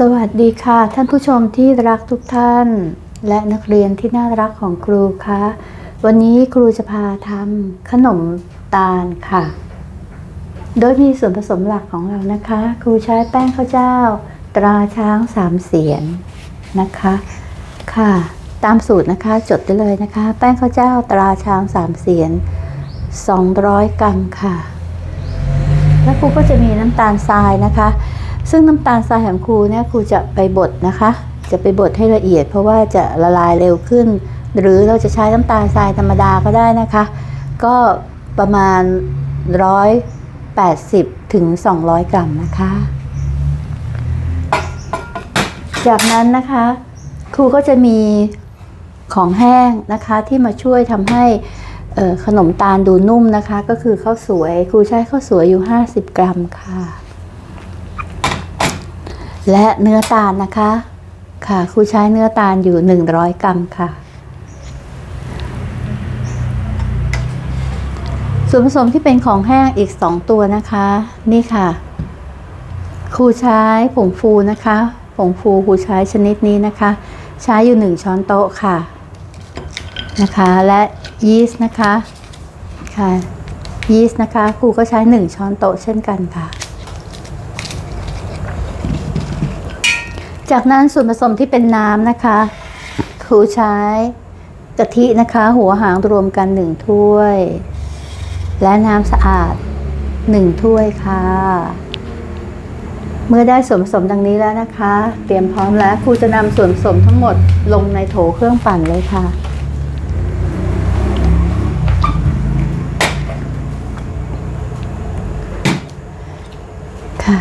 สวัสดีค่ะ ท่านผู้ชมที่รักทุกท่าน และนักเรียนที่น่ารักของครูคะวันนี้ครูจะพาทำขนมตาลค่ะ โดยมีส่วนผสมหลักของเรานะคะ ครูใช้แป้งข้าวเจ้า ตราช้างสามเสียนนะคะค่ะ ตามสูตรนะคะจดได้เลยนะคะ แป้งข้าวเจ้าตราช้างสามเสียน 200 กรัมค่ะ แล้วครูก็จะมีน้ำตาลทรายนะคะ ซึ่งน้ำตาลทรายของครูเนี่ยครูจะไปบดนะคะ จะไปบดให้ละเอียด เพราะว่าจะละลายเร็วขึ้น หรือเราจะใช้น้ำตาลทรายธรรมดาก็ได้นะคะ ก็ประมาณ 180ถึง200 กรัมนะคะ จากนั้นนะคะครูก็จะมีของแห้งนะคะที่มาช่วยทำให้ขนมตาลดูนุ่มนะคะ ก็คือข้าวสวยครูใช้ข้าวสวยอยู่ 50 กรัมค่ะ และเนื้อตาลนะคะ ค่ะครูใช้เนื้อตาลอยู่ 100 กรัมค่ะ ส่วนผสมที่เป็นของแห้งอีก 2 ตัวนะคะ นี่ค่ะครูใช้ผงฟูนะคะผงฟูครูใช้ชนิดนี้นะคะ ใช้อยู่ 1 ช้อนโต๊ะค่ะนะคะและยีสต์นะคะค่ะยีสต์นะคะครูก็ใช้ 1 ช้อนโต๊ะเช่นกันค่ะ จากนั้นส่วนผสมที่เป็นน้ำนะคะครูใช้กะทินะคะ หัวหางรวมกัน1ถ้วย และน้ำสะอาด1ถ้วยค่ะ เมื่อได้ส่วนผสมดังนี้แล้วนะคะ เตรียมพร้อมแล้วครูจะนำส่วนผสมทั้งหมดลงในโถเครื่องปั่นเลยค่ะค่ะ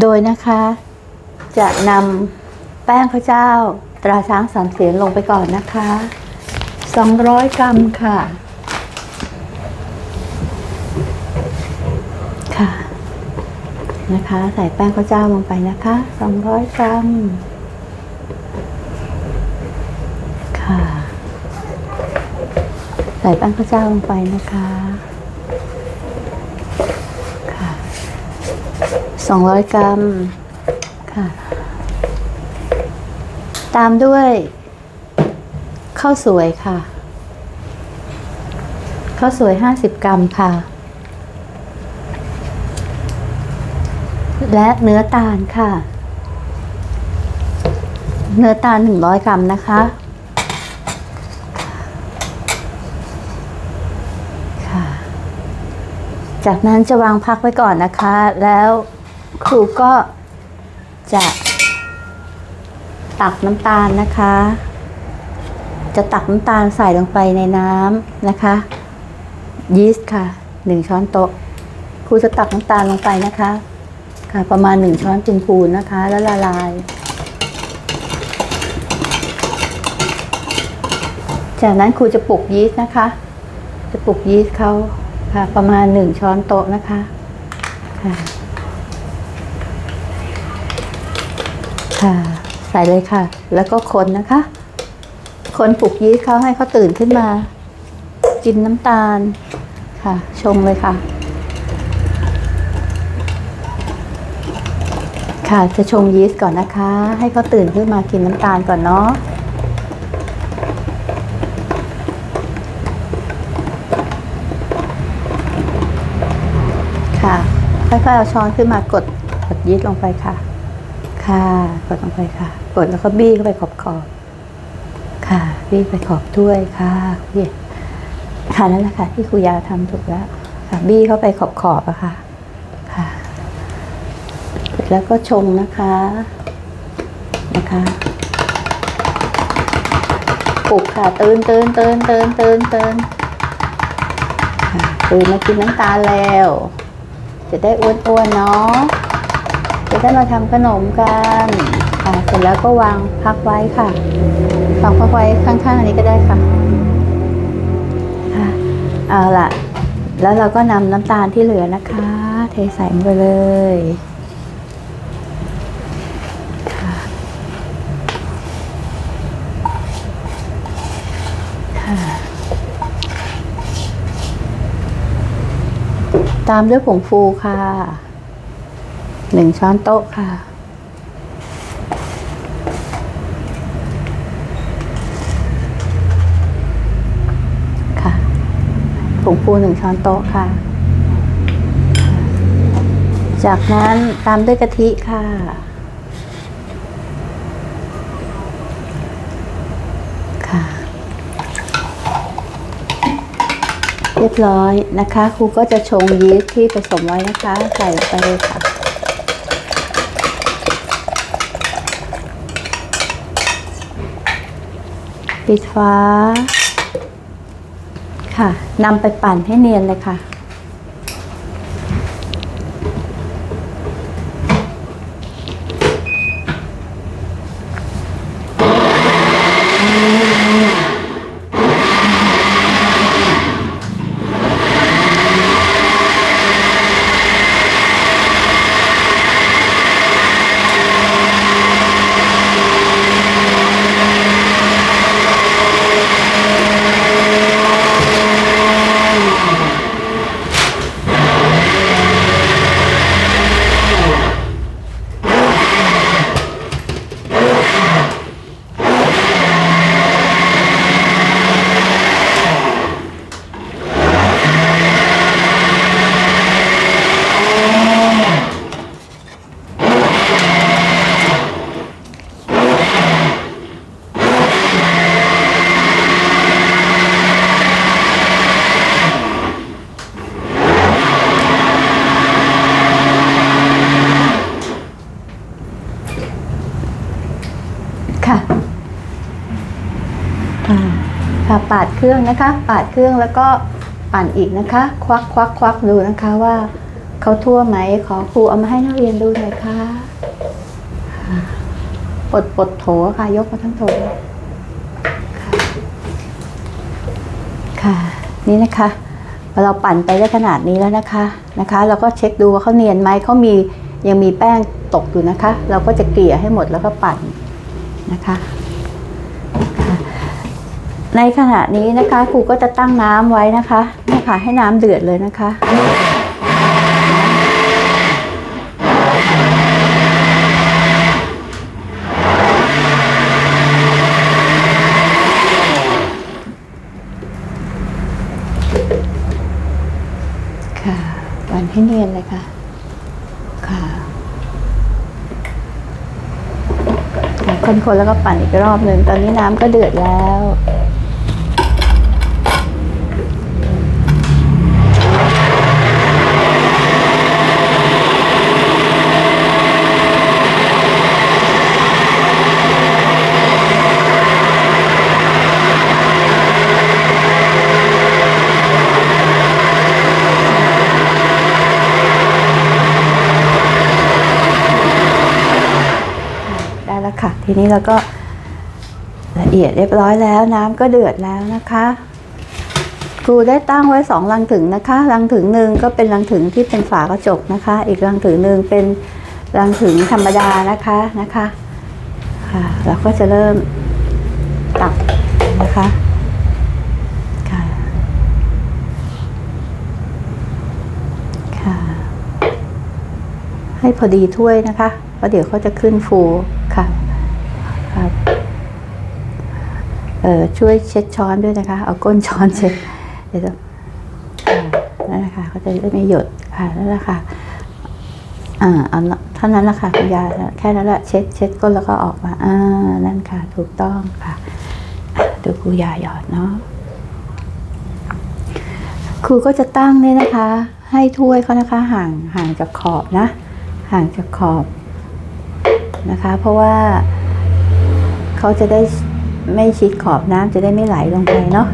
โดยนะคะ จะนำแป้งข้าวเจ้า ตราช้างสามเสียนลงไปก่อนนะคะ 200 กรัมค่ะ ค่ะ นะคะ ใส่แป้งข้าวเจ้าลงไปนะคะ 200 กรัม ค่ะ ใส่แป้งข้าวเจ้าลงไปนะคะค่ะ200 กรัม ค่ะ ตามด้วยข้าวสวยค่ะข้าวสวย 50 กรัมค่ะ และเนื้อตาลค่ะ เนื้อตาล 100 กรัมนะคะค่ะจากนั้นจะวางพักไว้ก่อนนะคะ แล้วครูก็ จะตักน้ำตาลนะคะ จะตักน้ำตาลใส่ลงไปในน้ำนะคะ ยีสต์ค่ะหนึ่งช้อนโต๊ะครูจะตักน้ำตาลลงไปนะคะ ค่ะ ประมาณหนึ่งช้อนพูนนะคะ แล้วละลาย จากนั้นครูจะปลุกยีสต์นะคะ จะปลุกยีสต์เขาค่ะ ประมาณหนึ่งช้อนโต๊ะนะคะค่ะ ค่ะ ใส่เลยค่ะ แล้วก็คนนะคะ คนปลุกยีสต์เขาให้เขาตื่นขึ้นมา กินน้ำตาลค่ะ ชงเลยค่ะ ค่ะจะชงยีสต์ก่อนนะคะ ให้เขาตื่นขึ้นมากินน้ำตาลก่อนเนาะค่ะค่อยๆเอาช้อนขึ้นมากดกดยีสต์ลงไปค่ะ ค่ะ กดลงไปค่ะ กดแล้วก็บี้เข้าไปขอบขอบค่ะ บี้ไปขอบถ้วยค่ะเบี้ยค่ะนั่นแหละค่ะ ที่ครูยาทำถูกแล้วค่ะบี้เข้าไปขอบขอบอะค่ะ ค่ะเสร็จแล้วก็ชงนะคะ นะคะปลุกค่ะ ตื่นตื่นตื่นตื่นตื่นตื่นค่ะตื่นมากินน้ำตาลแล้ว จะได้อ้วนๆเนาะ จะได้มาทำขนมกันค่ะเสร็จแล้วก็วางพักไว้ค่ะวางพักไว้ข้างๆอันนี้ก็ได้ค่ะค่ะเอาล่ะแล้วเราก็นำน้ำตาลที่เหลือนะคะ เทใส่ไปเลยค่ะค่ะตามด้วยผงฟูค่ะ หนึ่งช้อนโต๊ะค่ะ ค่ะผงฟูหนึ่งช้อนโต๊ะค่ะ จากนั้นตามด้วยกะทิค่ะเรียบร้อยนะคะครูก็จะชงยีสต์ที่ผสมไว้นะคะ ใส่ไปค่ะ ปิดฟ้า ค่ะนำไปปั่นให้เนียนเลยค่ะค่ะ รื่องนะคะ ปาดเครื่องแล้วก็ปั่นอีกนะคะ ควักควักควักดูนะคะว่าเขาทั่วไหมขอครูเอามาให้นักเรียนดูหน่อยค่ะค่ะปลดปลดโถค่ะ ยกมาทั้งโถค่ะค่ะนี่นะคะพอเราปั่นไปได้ขนาดนี้แล้วนะคะนะคะ เราก็เช็คดูว่าเขาเนียนไหมเขามียังมีแป้งตกอยู่นะคะ เราก็จะเกลี่ยให้หมดแล้วก็ปั่นนะคะ ในขณะนี้นะคะครูก็จะตั้งน้ำไว้นะคะนี่ค่ะให้น้ำเดือดเลยนะคะค่ะวันให้เนียนเลยค่ะ ค่ะคนๆแล้วก็ปั่นอีกรอบหนึ่งตอนนี้น้ำก็เดือดแล้ว ทีนี้เราก็ละเอียดเรียบร้อยแล้วน้ำก็เดือดแล้วนะคะครูได้ตั้งไว้สองรังถึงนะคะรังถึงหนึ่งก็เป็นรังถึงที่เป็นฝากระจกนะคะ อีกรังถึงหนึ่งเป็นรังถึงธรรมดานะคะนะคะค่ะเราก็จะเริ่มตักนะคะค่ะค่ะ ให้พอดีถ้วยนะคะเพราะเดี๋ยวเขาจะขึ้นฟูค่ะ ครับเออช่วยเช็ดช้อนด้วยนะคะ เอาก้นช้อนเช็ดเดี๋ยวนั่นแหละค่ะเขาจะได้ไม่หยดค่ะนั่นแหละค่ะอ่าเอาเท่านั้นแหละค่ะคุณยาแค่นั้นแหละเช็ดเช็ดก้นแล้วก็ออกมาอ่านั่นค่ะ ถูกต้องค่ะอะดูครูยาหยอดเนาะครูก็จะตั้งเนี่ยนะคะ ให้ถ้วยเขานะคะห่างห่างจากขอบนะ ห่างจากขอบนะคะ เพราะว่า เขาจะได้ไม่ชิดขอบน้ำจะได้ไม่ไหลลงไปเนาะ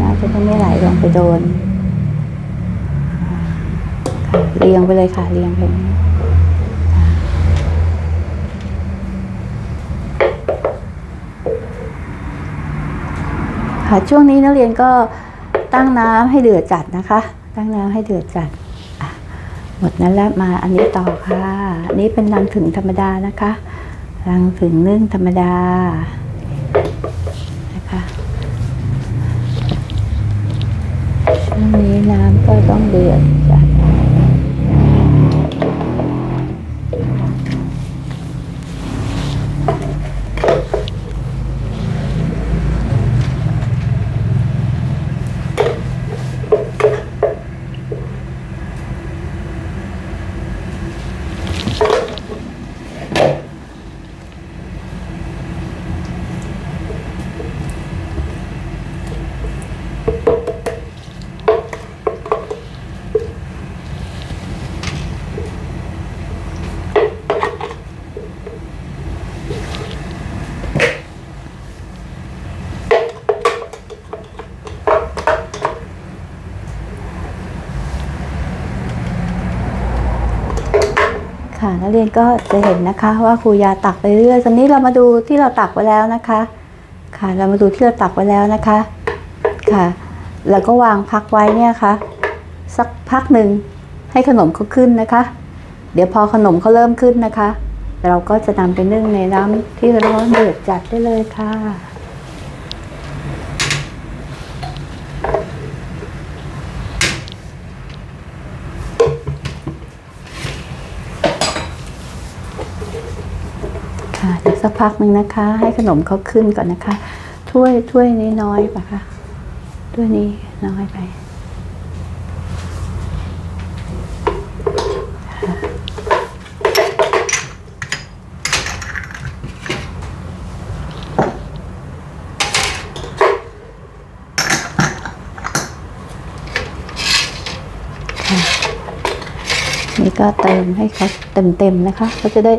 น้ำจะได้ไม่ไหลลงไปโดนเรียงไปเลยค่ะเรียงไปค่ะช่วงนี้นักเรียนก็ตั้งน้ำให้เดือดจัดนะคะ ตั้งน้ำให้เดือดจัดหมดนั้นแล้วมาอันนี้ต่อค่ะ อันนี้เป็นรังถึงธรรมดานะคะ รังถึงนึ่งธรรมดานะคะช่วงนี้น้ำก็ต้องเดือดจัด ค่ะนักเรียนก็จะเห็นนะคะว่าครูยาตักไปเรื่อยตอนนี้เรามาดูที่เราตักไว้แล้วนะคะ ค่ะเรามาดูที่เราตักไว้แล้วนะคะ ค่ะ แล้วก็วางพักไว้เนี่ยค่ะสักพักหนึ่งให้ขนมเขาขึ้นนะคะ เดี๋ยวพอขนมเขาเริ่มขึ้นนะคะ เราก็จะนำไปนึ่งในน้ำที่ร้อนเดือดจัดได้เลยค่ะ ค่ะเดี๋ยวสักพักหนึ่งนะคะ ให้ขนมเขาขึ้นก่อนนะคะ ถ้วยถ้วยนี้น้อยปะคะถ้วยนี้น้อยไปนี่ก็เติมให้เขาเต็มๆนะคะเขาจะได้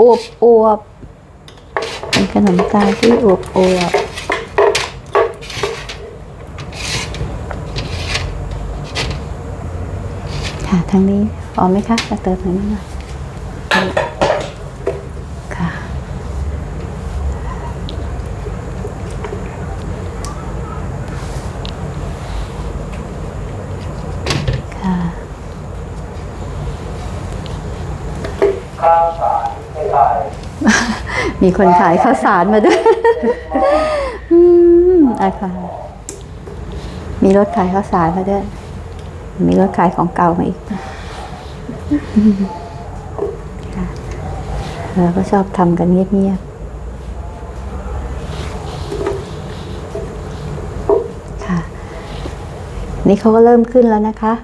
อวบอวบเป็นขนมตาลที่อวบอวบค่ะทางนี้พอไหมคะจะเติมหน่อยหน่อยค่ะ ค่ะ ข้าวสารไม่ได้ มีคนขายข้าวสารมาด้วยอืมอะค่ะมีรถขายข้าวสารมาด้วย มีรถขายของเก่ามาอีกเราก็ชอบทำกันเงียบๆ ค่ะ นี่เขาก็เริ่มขึ้นแล้วนะคะ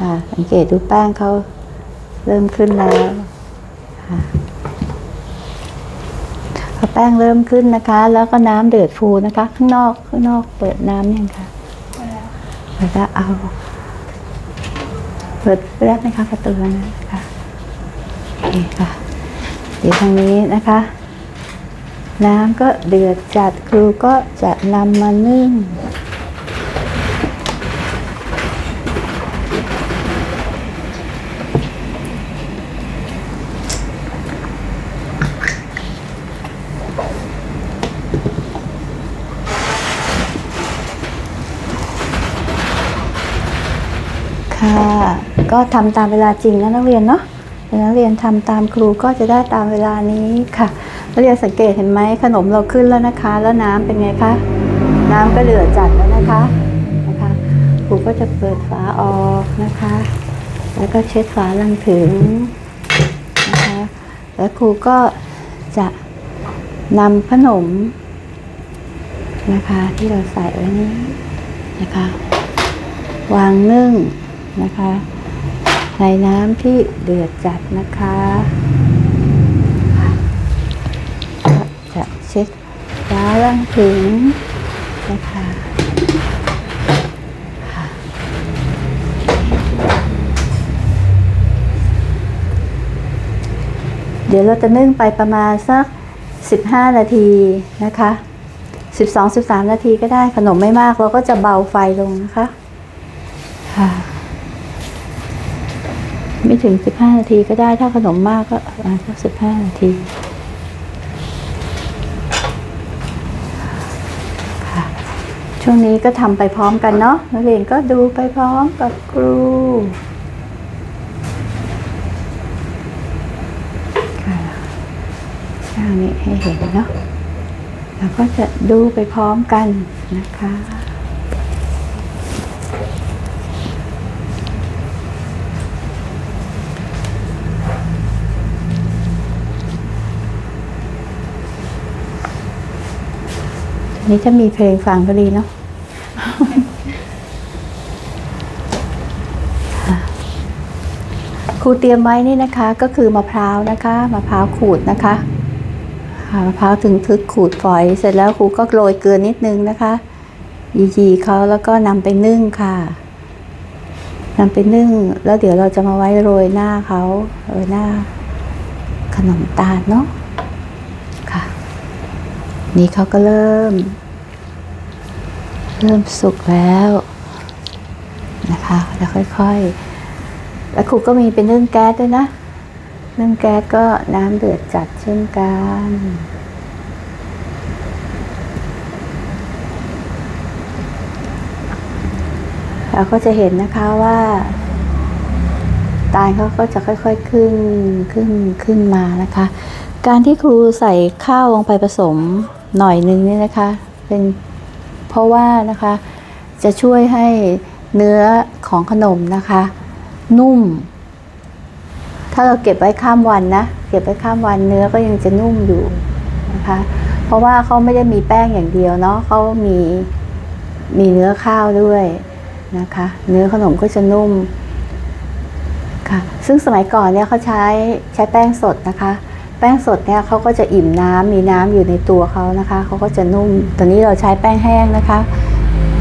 อ่า สังเกตดูแป้งเขาเริ่มขึ้นแล้วค่ะ พอแป้งเริ่มขึ้นนะคะ แล้วก็น้ำเดือดฟูนะคะ ข้างนอกข้างนอกเปิดน้ำยังคะเปิดแล้วเอา เปิดแรกนะคะประตูนะคะโอเคค่ะเดี๋ยวทางนี้นะคะ น้ำก็เดือดจัดครูก็จะนำมานึ่ง ก็ทำตามเวลาจริงนะนักเรียนเนาะนักเรียนทำตามครูก็จะได้ตามเวลานี้ค่ะนักเรียนสังเกตเห็นไหมขนมเราขึ้นแล้วนะคะ แล้วน้ำเป็นไงคะน้ำก็เดือจัดแล้วนะคะนะคะครูก็จะเปิดฝาออกนะคะ แล้วก็เช็ดฝาลังถึงนะคะแล้วครูก็จะนำขนมนะคะที่เราใส่ไว้นี้นะคะ วางนึ่งนะคะ ในน้ำที่เดือดจัดนะคะจะเช็ดฟ้าล่างถึงนะคะเดี๋ยวเราจะนึ่งไปประมาณสัก 15 นาทีนะคะ 12-13 นาทีก็ได้ขนมไม่มากเราก็จะเบาไฟลงนะคะค่ะ ไม่ถึงสิบห้านาทีก็ได้ถ้าขนมมากก็ประมาสักสิบห้านาทีช่วงนี้ก็ทำไปพร้อมกันเนาะนักเรียนก็ดูไปพร้อมกับครูค่ะช่างนี้ให้เห็นเนาะแล้วก็จะดูไปพร้อมกันนะคะ นี้จะมีเพลงฟังก็ดีเนาะครูเตรียมไว้นี่นะคะก็คือมะพร้าวนะคะมะพร้าวขูดนะคะมะพร้าวถึงทึกขูดฝอย เสร็จแล้วครูก็โรยเกลือนิดนึงนะคะยีๆเขาแล้วก็นำไปนึ่งค่ะนำไปนึ่ง แล้วเดี๋ยวเราจะมาไว้โรยหน้าเขาโรยหน้า ขนมตาลเนาะ นี่เขาก็เริ่ม เริ่มสุกแล้วนะคะแล้วค่อยๆ แล้วครูก็มีเป็นนึ่องแก๊สด้วยนะนึ่องแก๊สก็น้ำเดือดจัดเช่นกันเราก็จะเห็นนะคะว่าตาลเขาก็จะค่อยๆขึ้นขึ้นขึ้นมานะคะ การที่ครูใส่ข้าวลงไปผสม หน่อยนึงเนี่ยนะคะ เป็นเพราะว่านะคะจะช่วยให้เนื้อของขนมนะคะ นุ่ม ถ้าเราเก็บไว้ข้ามวันนะ เก็บไว้ข้ามวันเนื้อก็ยังจะนุ่มอยู่นะคะ เพราะว่าเขาไม่ได้มีแป้งอย่างเดียวเนาะเขามีมีเนื้อข้าวด้วยนะคะ เนื้อขนมก็จะนุ่มค่ะ ซึ่งสมัยก่อนเนี่ยเขาใช้ใช้แป้งสดนะคะ แป้งสดเนี่ยเขาก็จะอิ่มน้ำมีน้ำอยู่ในตัวเขานะคะเขาก็จะนุ่มตอนนี้เราใช้แป้งแห้งนะคะ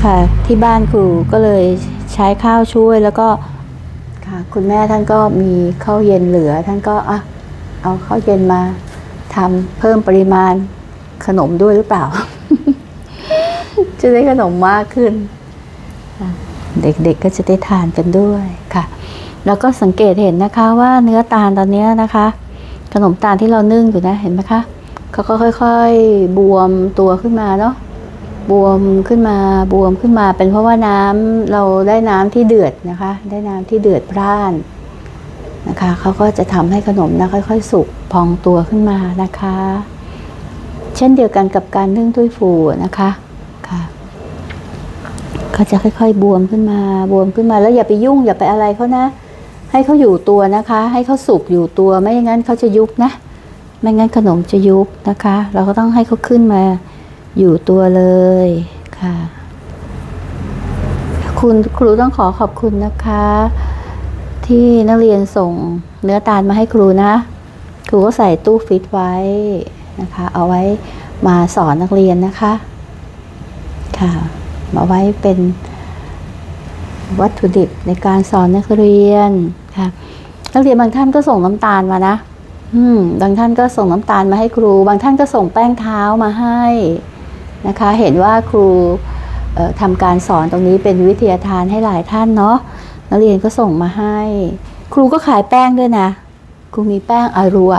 ค่ะที่บ้านครูก็เลยใช้ข้าวช่วยแล้วก็ค่ะคุณแม่ท่านก็มีข้าวเย็นเหลือท่านก็อะเอาข้าวเย็นมาทำเพิ่มปริมาณขนมด้วยหรือเปล่า จะได้ขนมมากขึ้น เด็กๆก็จะได้ทานกันด้วยค่ะ แล้วก็สังเกตเห็นนะคะว่าเนื้อตาลตอนนี้นะคะ ขนมตาลที่เรานึ่งอยู่นะเห็นไหมคะเขาก็ค่อย ๆ บวมตัวขึ้นมาเนาะบวมขึ้นมาบวมขึ้นมา เป็นเพราะว่าน้ำเราได้น้ำที่เดือดนะคะ ได้น้ำที่เดือดพร่านนะคะเขาก็จะทำให้ขนมนะค่อย ๆ สุกพองตัวขึ้นมานะคะ เช่นเดียวกันกับการนึ่งถ้วยฟูนะคะค่ะก็จะค่อย ๆ บวมขึ้นมาบวมขึ้นมาแล้วอย่าไปยุ่งอย่าไปอะไรเขานะ ให้เขาอยู่ตัวนะคะ ให้เขาสุกอยู่ตัวไม่อย่างนั้นเขาจะยุบนะ ไม่งั้นขนมจะยุบนะคะ เราก็ต้องให้เขาขึ้นมาอยู่ตัวเลยค่ะ คุณครูต้องขอขอบคุณนะคะ ที่นักเรียนส่งเนื้อตาลมาให้ครูนะ ครูก็ใส่ตู้ฟิตไว้นะคะ เอาไว้มาสอนนักเรียนนะคะ ค่ะมาไว้เป็น วัตถุดิบในการสอนนักเรียนค่ะนักเรียนบางท่านก็ส่งน้ำตาลมานะ อืมบางท่านก็ส่งน้ำตาลมาให้ครู บางท่านก็ส่งแป้งเท้ามาให้นะคะ เห็นว่าครูเอ่อทำการสอนตรงนี้เป็นวิทยาทานให้หลายท่านเนาะนักเรียนก็ส่งมาให้ ครูก็ขายแป้งด้วยนะ ครูมีแป้งอารัว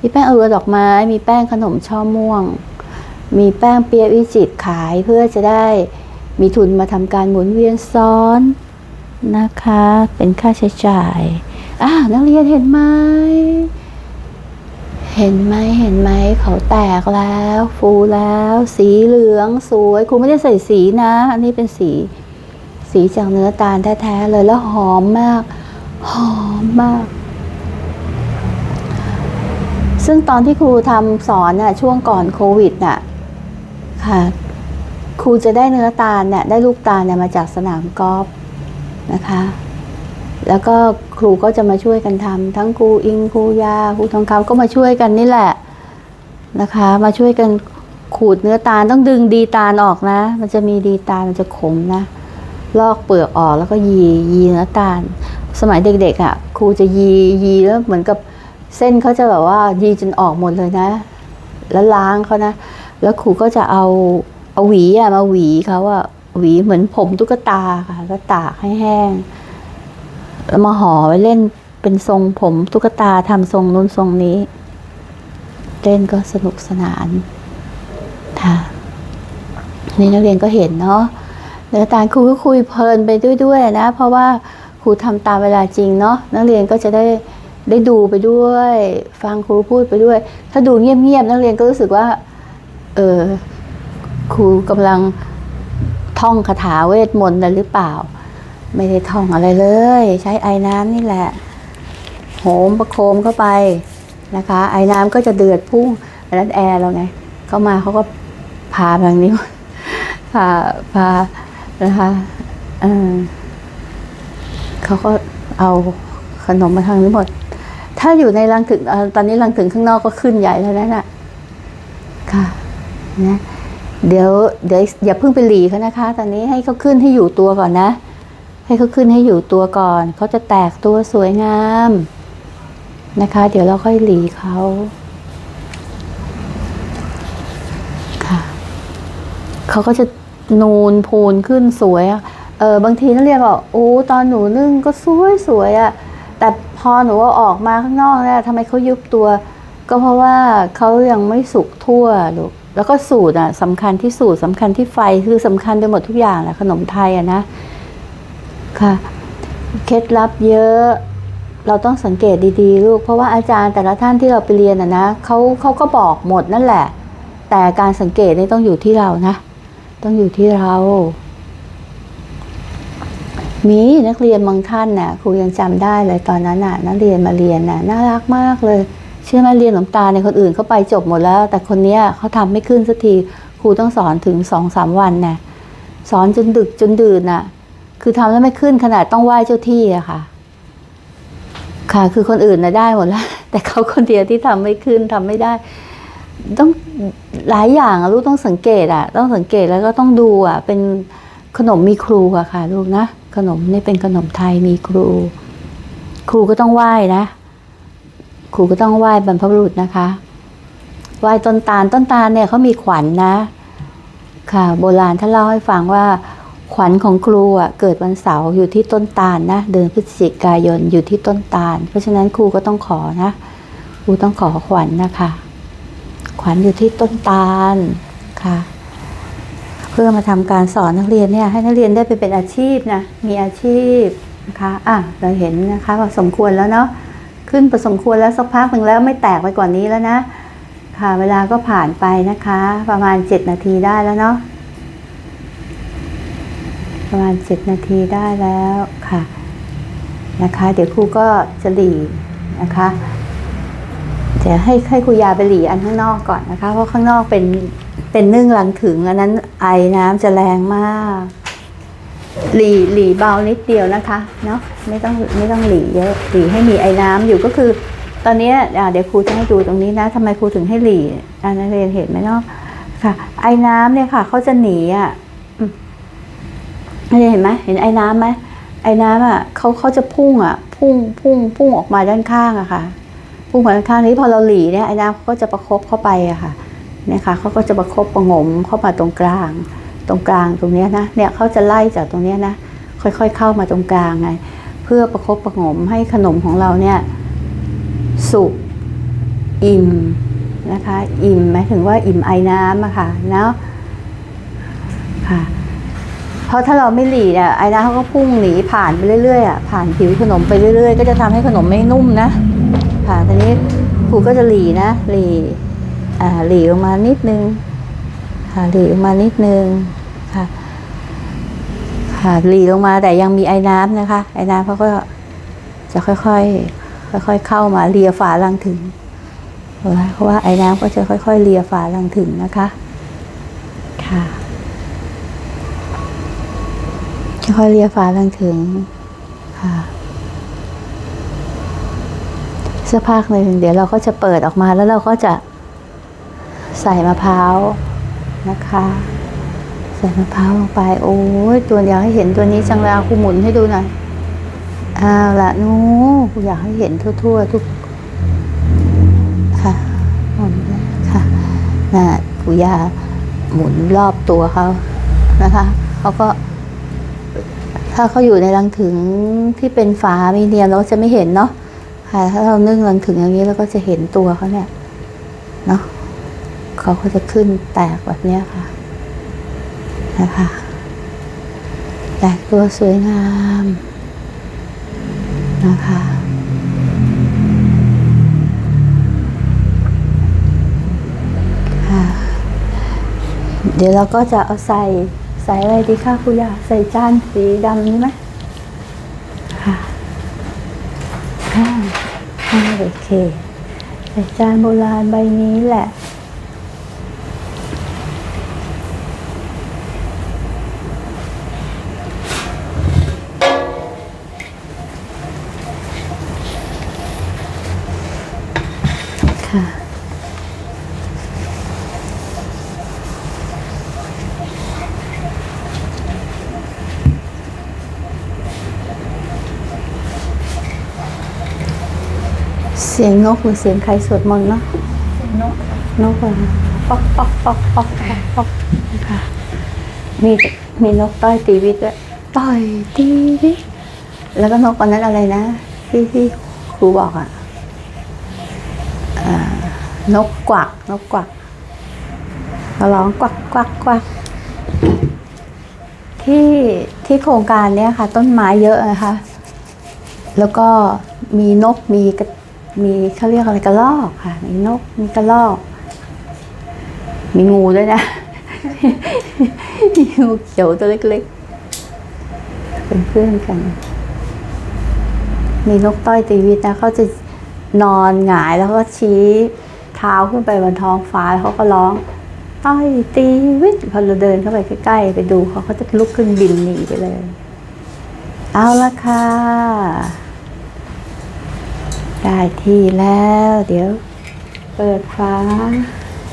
มีแป้งอารัวดอกไม้ มีแป้งขนมช่อม่วง มีแป้งเปียวิจิตขายเพื่อจะได้ มีทุนมาทำการหมุนเวียนซ้อนนะคะ เป็นค่าใช้จ่ายอ่านักเรียนเห็นไหมเห็นไหมเห็นไหมเขาแตกแล้ว ฟูแล้ว สีเหลืองสวยครูไม่ได้ใส่สีนะ อันนี้เป็นสี สีจากเนื้อตาลแท้ๆเลยแล้วหอมมาก หอมมาก ซึ่งตอนที่ครูทำสอนน่ะช่วงก่อนโควิดน่ะค่ะ ครูจะได้เนื้อตาลเนี่ยได้ลูกตาลเนี่ยมาจากสนามกอล์ฟนะคะ แล้วก็ครูก็จะมาช่วยกันทำทั้งครูอิงครูยาครูทองคำก็มาช่วยกันนี่แหละนะคะ มาช่วยกันขูดเนื้อตาลต้องดึงดีตาลออกนะ มันจะมีดีตาลมันจะขมนะลอกเปลือกออกแล้วก็ยียีเนื้อตาล สมัยเด็กๆอะครูจะยียีแล้วเหมือนกับเส้นเขาจะแบบว่ายีจนออกหมดเลยนะ แล้วล้างเขานะ แล้วครูก็จะเอา เอาหวีอะมาหวีเขาอะหวีเหมือนผมตุ๊กตาค่ะแล้วตากให้แห้งแล้วมาห่อไว้เล่นเป็นทรงผมตุ๊กตาทำทรงนู้นทรงนี้เล่นก็สนุกสนานค่ะนี่นักเรียนก็เห็นเนาะเนื้อตาครูก็คุยเพลินไปด้วยด้วยนะ เพราะว่าครูทำตามเวลาจริงเนาะนักเรียนก็จะได้ได้ดูไปด้วย ฟังครูพูดไปด้วย ถ้าดูเงียบๆนักเรียนก็รู้สึกว่า เออ ครูกำลังท่องคาถาเวทมนต์อะหรือเปล่า ไม่ได้ท่องอะไรเลย ใช้ไอ้น้ำนี่แหละ โหมประโคมเข้าไปนะคะ ไอ้น้ำก็จะเดือดพุ่งอันนั้นแอร์เราไงเข้ามาเขาก็พาทางนี้พาพานะคะเออเขาก็เอาขนมมาทางนี้หมด ถ้าอยู่ในรังถึงตอนนี้รังถึงข้างนอกก็ขึ้นใหญ่แล้วนั่นน่ะค่ะนะ เดี๋ยวเดี๋ยวอย่าเพิ่งไปหลีเขานะคะ ตอนนี้ให้เขาขึ้นให้อยู่ตัวก่อนนะ ให้เขาขึ้นให้อยู่ตัวก่อน เขาจะแตกตัวสวยงามนะคะ เดี๋ยวเราค่อยหลีเขาค่ะเขาก็จะนูนพูนขึ้นสวยเออบางทีนักเรียนบอกโอ้ตอนหนูนึ่งก็สวยสวยอะแต่พอหนูอออกมาข้างนอกเนี่ยทำไมเขายุบตัว ก็เพราะว่าเขายังไม่สุกทั่วลูก แล้วก็สูตรอะสำคัญที่สูตรสำคัญที่ไฟคือสำคัญไปหมดทุกอย่างแหละขนมไทยอะนะค่ะเคล็ดลับเยอะ เราต้องสังเกตดีๆ ลูก เพราะว่าอาจารย์แต่ละท่านที่เราไปเรียนอะนะเขาเขาก็บอกหมดนั่นแหละ แต่การสังเกตนี่ต้องอยู่ที่เรานะ ต้องอยู่ที่เรา มีนักเรียนบางท่านน่ะครูยังจำได้เลยตอนนั้นน่ะ นักเรียนมาเรียนน่ะน่ารักมากเลย เชื่อไหมเรียนหลวงตาในคนอื่นเขาไปจบหมดแล้ว แต่คนเนี้ยเขาทำไม่ขึ้นสักทีครูต้องสอนถึงสองสามวันน่ะสอนจนดึกจนดื่นน่ะ คือทำแล้วไม่ขึ้นขนาดต้องไหว้เจ้าที่อะค่ะ ค่ะ คือคนอื่นนะได้หมดแล้ว แต่เขาคนเดียวที่ทำไม่ขึ้นทำไม่ได้ ต้องหลายอย่างลูกต้องสังเกตอะต้องสังเกตแล้วก็ต้องดูอะเป็นขนมมีครูอะค่ะ ลูกนะขนมนี่เป็นขนมไทยมีครู ครูก็ต้องไหว้นะ ครูก็ต้องไหว้บรรพบุรุษนะคะไหว้ต้นตาลต้นตาลเนี่ยเขามีขวัญนะ ค่ะ โบราณท่านเล่าให้ฟังว่า ขวัญของครูอะเกิดวันเสาร์อยู่ที่ต้นตาลนะเดือนพฤศจิกายนอยู่ที่ต้นตาล เพราะฉะนั้นครูก็ต้องขอนะครูต้องขอขวัญนะคะ ขวัญอยู่ที่ต้นตาลค่ะ เพื่อมาทำการสอนนักเรียนเนี่ยให้นักเรียนได้ไปเป็นอาชีพนะมีอาชีพนะคะอะเราเห็นนะคะว่าสมควรแล้วเนาะ ขึ้นประสมควรแล้วสักพักหนึ่งแล้วไม่แตกไปกว่านี้แล้วนะ ค่ะเวลาก็ผ่านไปนะคะ ประมาณเจ็ดนาทีได้แล้วเนาะประมาณเจ็ดนาทีได้แล้วค่ะนะคะ เดี๋ยวครูก็จะหลีนะคะเดี๋ยวให้ให้ครูยาไปหลีอันข้างนอกก่อนนะคะ เพราะข้างนอกเป็นเป็นนึ่งหลังถึงอันนั้นไอน้ำจะแรงมาก หลีหลีเบานิดเดียวนะคะเนาะไม่ต้องไม่ต้องหลีเยอะหลีให้มีไอ้น้ำอยู่ก็คือ ตอนนี้เดี๋ยวครูจะให้ดูตรงนี้นะทำไมครูถึงให้หลีอ่านักเรียนเห็นไหมเนาะค่ะ ไอ้น้ำเนี่ยค่ะเขาจะหนีอะเห็นไหมเห็นไอ้น้ำไหมไอ้น้ำอะเขาเขาจะพุ่งอะ พุ่งพุ่งพุ่งออกมาด้านข้างอะค่ะ พุ่งมาด้านข้างนี้พอเราหลีเนี่ยไอ้น้ำเขาก็จะประคบเข้าไปอะค่ะเนี่ยค่ะเขาก็จะประคบประงมเข้ามาตรงกลาง ตรงกลางตรงเนี้ยนะเนี่ยเขาจะไล่จากตรงเนี้ยนะค่อยๆเข้ามาตรงกลางไงเพื่อประคบประงมให้ขนมของเราเนี่ยสุกอิ่มนะคะอิ่มหมายถึงว่าอิ่มไอ้น้ำอะค่ะเนาะค่ะเพราะถ้าเราไม่หลีเนี่ยไอ้น้ำเขาก็พุ่งหนีผ่านไปเรื่อยๆอะผ่านผิวขนมไปเรื่อย ๆ ก็จะทำให้ขนมไม่นุ่มนะค่ะทีนี้ครูก็จะหลีนะหลีอ่าหลีออกมานิดนึงค่ะหลีออกมานิดนึง ค่ะ ค่ะหลีลงมาแต่ยังมีไอ้น้ำนะคะ ไอ้น้ำเขาก็จะค่อยๆค่อยๆเข้ามาเลียฝาลังถึงเพราะว่าไอ้น้ำก็จะค่อย ๆ เลียฝาลังถึงนะคะ ค่ะค่อยๆเลียฝาลังถึง ค่ะสักพักหนึ่งเดี๋ยวเราก็จะเปิดออกมาแล้วเราก็จะใส่มะพร้าวนะคะ ใส่มะพร้าวลงไป โอ้ยตัวอยากให้เห็นตัวนี้จังเลยเอาครูหมุนให้ดูหน่อยเอาละนู้ครูอยากให้เห็นทั่ว ๆ ทุก ค่ะหมุนค่ะน่ะครูยาหมุนรอบตัวเขานะคะเขาก็ ถ้าเขาอยู่ในรังถึงที่เป็นฝามีเนียมเราก็จะไม่เห็นเนาะค่ะ ถ้าเรานึ่งรังถึงอย่างนี้เราก็จะเห็นตัวเขาเนี่ยเนาะเขาก็จะขึ้นแตกแบบเนี้ยค่ะ นะคะแตกตัวสวยงามนะคะค่ะเดี๋ยวเราก็จะเอาใส่ใส่อะไรดีคะคุณยาใส่จานสีดำนี้ไหมค่ะโอเค ใส่จานโบราณใบนี้แหละ สียงนกหรือเสียงใครสวดมนต์เนาะนกนกอะป๊อกป๊อกป๊อกป๊อกป๊อกป๊อกค่ะมีมีนกต้อยตีวิตด้วยต้อยตีวิตแล้วก็นกอันนั้นอะไรนะที่ที่ครูบอกอะอ่านกกวักนกกวักก็ร้องกวักกวักกวักที่ที่โครงการเนี้ยค่ะ ต้นไม้เยอะนะคะ แล้วก็มีนกมีกระ มีเขาเรียกอะไรกระรอกค่ะ มีนก มีกระรอก มีงูด้วยนะ มีงูเขียวตัวเล็กๆ เป็นเพื่อนกัน มีนกต้อยตีวิตนะเขาจะนอนหงายแล้วก็ชี้เท้าขึ้นไปบนท้องฟ้าแล้วเขาก็ร้องต้อยตีวิตพอเราเดินเข้าไปใกล้ๆไปดูเขาก็จะลุกขึ้นบินหนีไปเลย เอาละค่ะ ได้ที่แล้ว เดี๋ยว เปิดฝา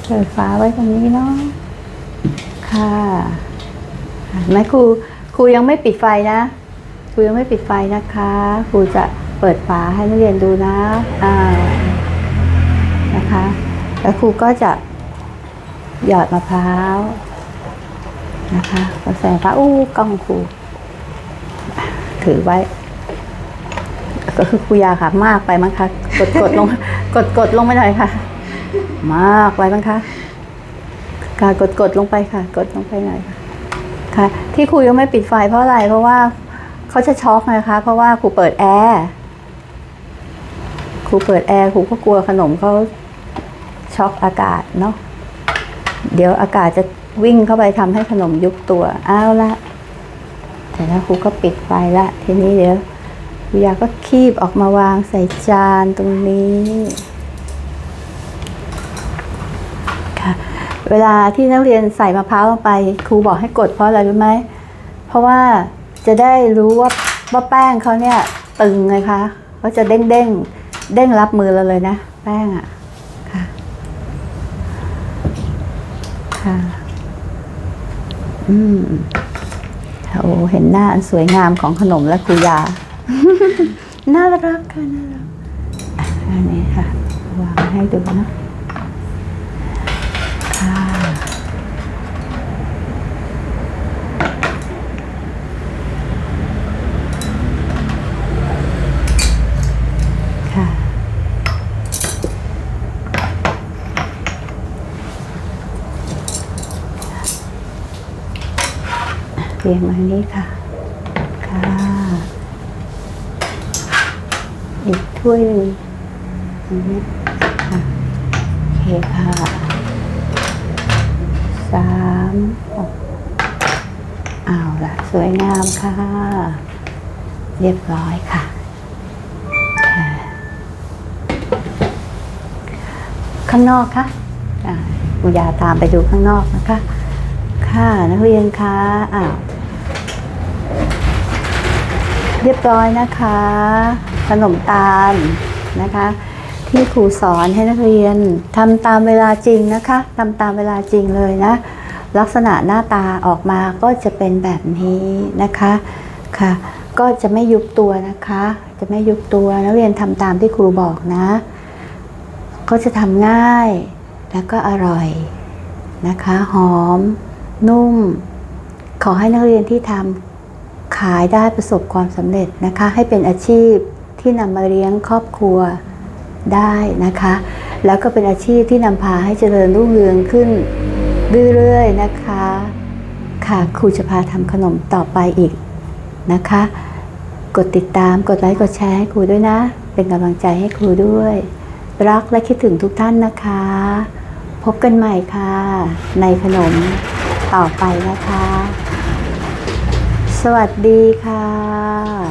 เปิดฝาไว้ตรงนี้เนาะค่ะนไหมครูครูยังไม่ปิดไฟนะครูยังไม่ปิดไฟนะคะครูจะเปิดฝาให้นักเรียนดูนะอ่านะคะ แล้วครูก็จะหยอดมะพร้าวนะคะกาแฟฟ้าอู้กล้องครูถือไว้ ก็คือครูยาค่ะ มากไปมั้งคะกดกดลง กดกดลงไปหน่อยค่ะ มากไปมั้งคะค่ะกดกดลงไปค่ะ กดลงไปหน่อยค่ะค่ะ ที่ครูยังไม่ปิดไฟเพราะอะไร เพราะว่าเขาจะช็อกไงคะ เพราะว่าครูเปิดแอร์ครูเปิดแอร์ครูก็กลัวขนมเขาช็อกอากาศเนาะเดี๋ยวอากาศจะวิ่งเข้าไปทำให้ขนมยุบตัวเอาละแต่แล้วครูก็ปิดไฟละทีนี้เดี๋ยว ครูยาก็คีบออกมาวางใส่จานตรงนี้ค่ะเวลาที่นักเรียนใส่มะพร้าวลงไป ครูบอกให้กดเพราะอะไรรู้ไหม เพราะว่าจะได้รู้ว่าว่าแป้งเขาเนี่ยตึงไงคะเขาจะเด้งเด้งเด้งรับมือเราเลยนะ แป้งอะ่ะค่ะค่ะอืมโอ้เห็นหน้าอันสวยงามของขนมและครูยา น่ารักค่ะน่ารักอันนี้ค่ะวางให้ดูนะค่ะค่ะเรียงมานี้ค่ะ อีก ถ้วยหนึ่งอันนี้ค่ะโอเคค่ะสามเอาละสวยงามค่ะ เรียบร้อยค่ะ ข้างนอกคะอ่าคุณยาตามไปดูข้างนอกนะคะ ค่ะนักเรียนคะอ้าวเรียบร้อยนะคะ ขนมตาลนะคะ ที่ครูสอนให้นักเรียนทำตามเวลาจริงนะคะทำตามเวลาจริงเลยนะ ลักษณะหน้าตาออกมาก็จะเป็นแบบนี้นะคะค่ะ ก็จะไม่ยุบตัวนะคะ จะไม่ยุบตัวนักเรียนทำตามที่ครูบอกนะ ก็จะทำง่ายแล้วก็อร่อยนะคะ หอม นุ่ม ขอให้นักเรียนที่ทำขายได้ประสบความสำเร็จนะคะ ให้เป็นอาชีพ ที่นำมาเลี้ยงครอบครัวได้นะคะ แล้วก็เป็นอาชีพที่นำพาให้เจริญรุ่งเรืองขึ้นเรื่อยๆนะคะ ค่ะครูจะพาทำขนมต่อไปอีกนะคะ กดติดตามกดไลค์กดแชร์ให้ครูด้วยนะ เป็นกำลังใจให้ครูด้วย รักและคิดถึงทุกท่านนะคะ พบกันใหม่ค่ะ ในขนมต่อไปนะคะ สวัสดีค่ะ